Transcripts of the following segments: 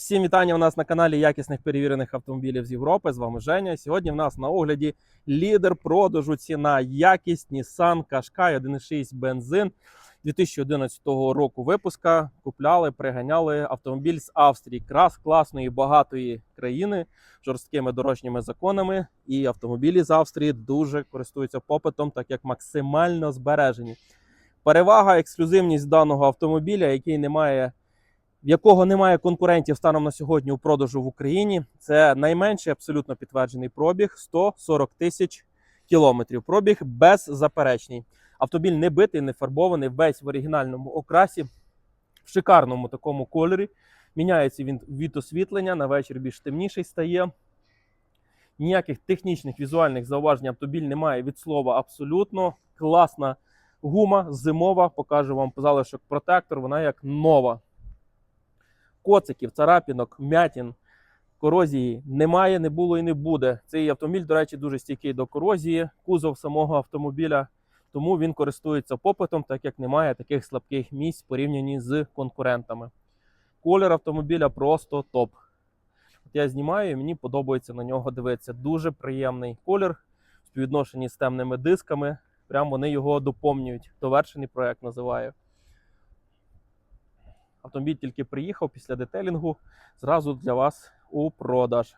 Всім вітання у нас на каналі якісних перевірених автомобілів з Європи. З вами Женя. Сьогодні в нас на огляді лідер продажу ціна якість Nissan Qashqai 1.6 бензин 2011 року випуска. Купляли, приганяли автомобіль з Австрії, крас класної багатої країни жорсткими дорожніми законами. І автомобілі з Австрії дуже користуються попитом, так як максимально збережені. Перевага, ексклюзивність даного автомобіля, який не має в якого немає конкурентів станом на сьогодні у продажу в Україні. Це найменший абсолютно підтверджений пробіг 140 тисяч кілометрів. Пробіг беззаперечний. Автомобіль не битий, не фарбований, весь в оригінальному окрасі, в шикарному такому кольорі. Міняється він від освітлення, на вечір більш темніший стає. Ніяких технічних візуальних зауважень автомобіль немає від слова абсолютно. Класна гума, зимова. Покажу вам залишок протектор, вона як нова коциків, царапінок, м'ятін, корозії немає, не було і не буде. Цей автомобіль, до речі, дуже стійкий до корозії, кузов самого автомобіля, тому він користується попитом, так як немає таких слабких місць порівняні з конкурентами. Колір автомобіля просто топ. От я знімаю і мені подобається на нього дивитися. Дуже приємний колір в співвідношенні з темними дисками. Прям вони його доповнюють. Довершений проект називаю. Автомобіль тільки приїхав після детелінгу, зразу для вас у продаж.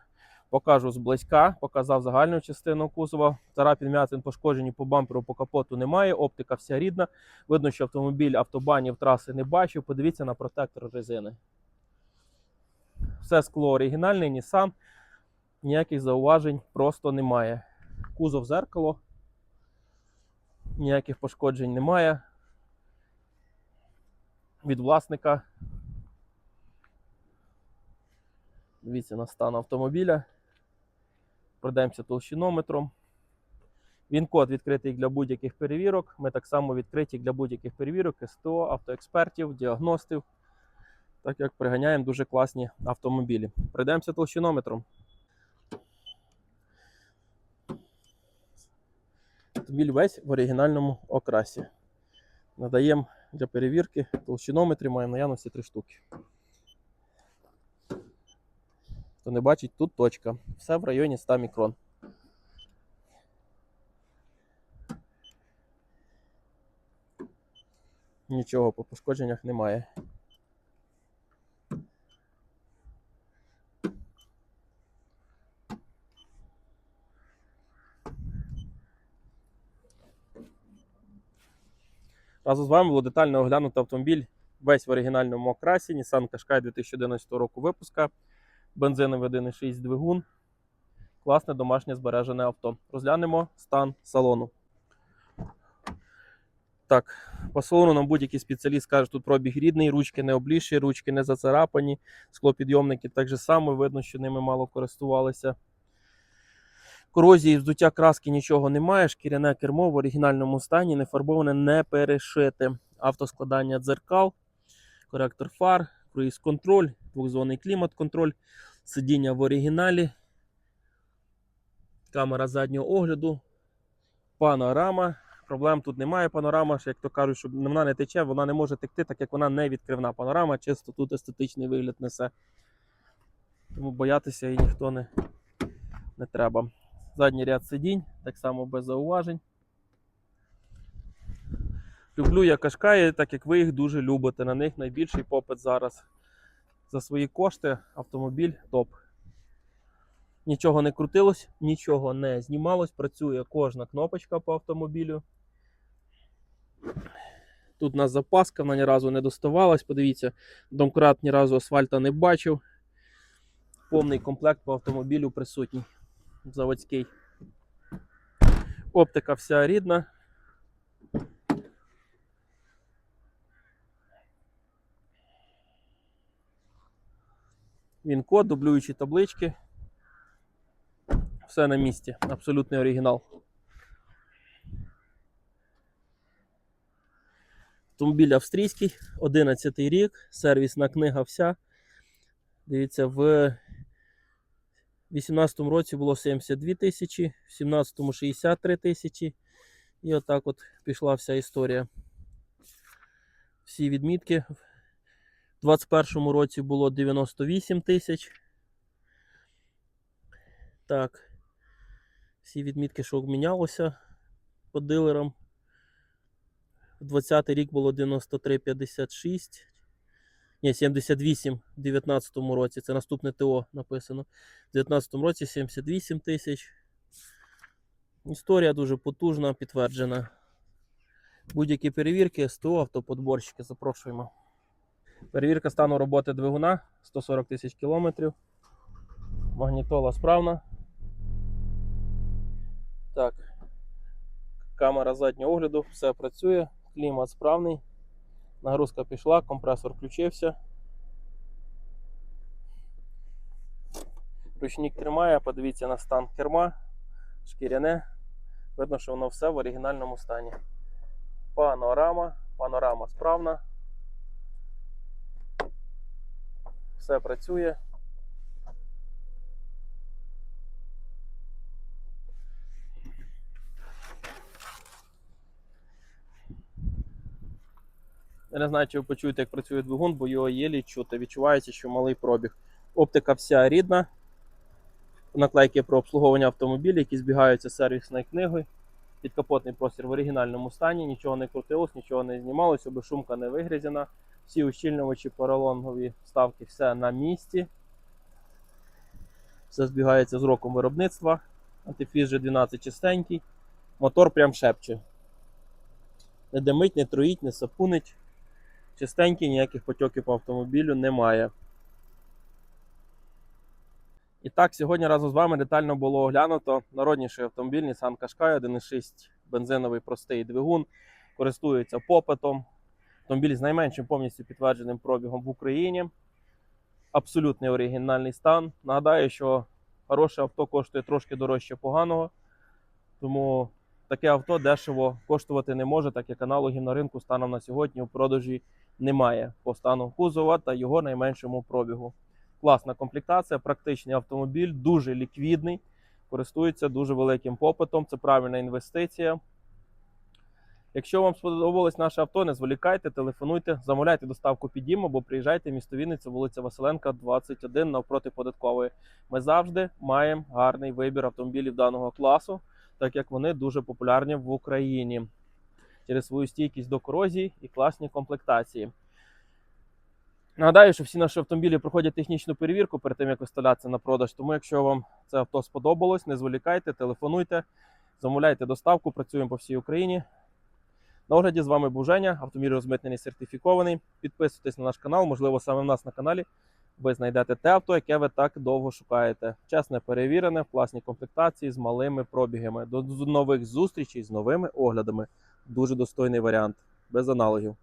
Покажу зблизька, показав загальну частину кузова. Царапін м'ятин пошкоджені по бамперу, по капоту немає. Оптика вся рідна. Видно, що автомобіль автобанів траси не бачив. Подивіться на протектор резини. Все скло оригінальне, Nissan. Ніяких зауважень просто немає. Кузов зеркало. Ніяких пошкоджень немає від власника. Дивіться на стан автомобіля. Пройдемося толщинометром. Він код відкритий для будь-яких перевірок. Ми так само відкриті для будь-яких перевірок, СТО, автоекспертів, діагностів. Так як приганяємо дуже класні автомобілі. Пройдемося толщинометром. Автомобіль весь в оригінальному окрасі. Надаємо для перевірки толщинометрі маємо наявності 3 штуки. Хто не бачить, тут точка. Все в районі 100 мікрон. Нічого по пошкодженнях немає. Разом з вами було детально оглянути автомобіль весь в оригінальному окрасі. Nissan Qashqai 2011 року випуска. Бензиновий 1.6 двигун. Класне домашнє збережене авто. Розглянемо стан салону. Так, по салону нам будь-який спеціаліст каже, тут пробіг рідний, ручки не обліші, ручки не зацарапані, склопідйомники так же само, видно, що ними мало користувалися. Корозії, вздуття краски нічого немає. Шкіряне кермо в оригінальному стані, не фарбоване, не перешите. Автоскладання дзеркал, коректор фар, круїз-контроль, двохзонний клімат-контроль, сидіння в оригіналі, камера заднього огляду, панорама. Проблем тут немає. Панорама, як то кажуть, що вона не тече, вона не може текти, так як вона не відкривна панорама, чисто тут естетичний вигляд несе. Тому боятися її ніхто не, не треба. Задній ряд сидінь, так само без зауважень. Люблю я кашкаї, так як ви їх дуже любите. На них найбільший попит зараз. За свої кошти автомобіль топ. Нічого не крутилось, нічого не знімалось, працює кожна кнопочка по автомобілю. Тут у нас запаска, вона ні разу не доставалась. Подивіться, домкрат ні разу асфальта не бачив. Повний комплект по автомобілю присутній заводський. Оптика вся рідна. Він код, дублюючі таблички. Все на місці. Абсолютний оригінал. Автомобіль австрійський, 11 рік, сервісна книга вся. Дивіться, в 2018 році було 72 тисячі, в 2017 63 тисячі. І отак от пішла вся історія. Всі відмітки У 2021 році було 98 тисяч. Так. Всі відмітки, що обмінялося по дилерам. У 20 рік було 93,56. Ні, 78 в 2019 році. Це наступне ТО написано. У 2019 році 78 тисяч. Історія дуже потужна, підтверджена. Будь-які перевірки, СТО, автоподборщики, запрошуємо. Перевірка стану роботи двигуна 140 тисяч кілометрів. Магнітола справна. Так. Камера заднього огляду, все працює, клімат справний. Нагрузка пішла, компресор включився. Ручник тримає, подивіться на стан керма, шкіряне. Видно, що воно все в оригінальному стані. Панорама, панорама справна. Все працює. Я не знаю, чи ви почуєте, як працює двигун, бо його єлі чути. Відчувається, що малий пробіг. Оптика вся рідна. Наклейки про обслуговування автомобіля, які збігаються з сервісною книгою. Підкапотний простір в оригінальному стані, нічого не крутилось, нічого не знімалося, безшумка не вигрізена. Всі ущільнювачі, поролонгові вставки, все на місці. Все збігається з роком виробництва. Антифіз G12 чистенький. Мотор прям шепче. Не димить, не троїть, не сапунить. Чистенький, ніяких потьоків по автомобілю немає. І так, сьогодні разом з вами детально було оглянуто народніший автомобіль Nissan Qashqai 1.6 бензиновий простий двигун. Користується попитом. Автомобіль з найменшим повністю підтвердженим пробігом в Україні. Абсолютний оригінальний стан. Нагадаю, що хороше авто коштує трошки дорожче поганого. Тому таке авто дешево коштувати не може, так як аналогів на ринку станом на сьогодні у продажі немає по стану кузова та його найменшому пробігу. Класна комплектація, практичний автомобіль, дуже ліквідний, користується дуже великим попитом. Це правильна інвестиція. Якщо вам сподобалось наше авто, не зволікайте, телефонуйте, замовляйте доставку під дім або приїжджайте в місто Вінниця, вулиця Василенка, 21 навпроти податкової. Ми завжди маємо гарний вибір автомобілів даного класу, так як вони дуже популярні в Україні через свою стійкість до корозії і класні комплектації. Нагадаю, що всі наші автомобілі проходять технічну перевірку перед тим, як виставлятися на продаж. Тому, якщо вам це авто сподобалось, не зволікайте, телефонуйте, замовляйте доставку, працюємо по всій Україні. На огляді з вами був Женя, автомобіль розмитнений сертифікований. Підписуйтесь на наш канал, можливо, саме в нас на каналі ви знайдете те авто, яке ви так довго шукаєте. Чесне, перевірене, в класній комплектації з малими пробігами. До нових зустрічей з новими оглядами. Дуже достойний варіант, без аналогів.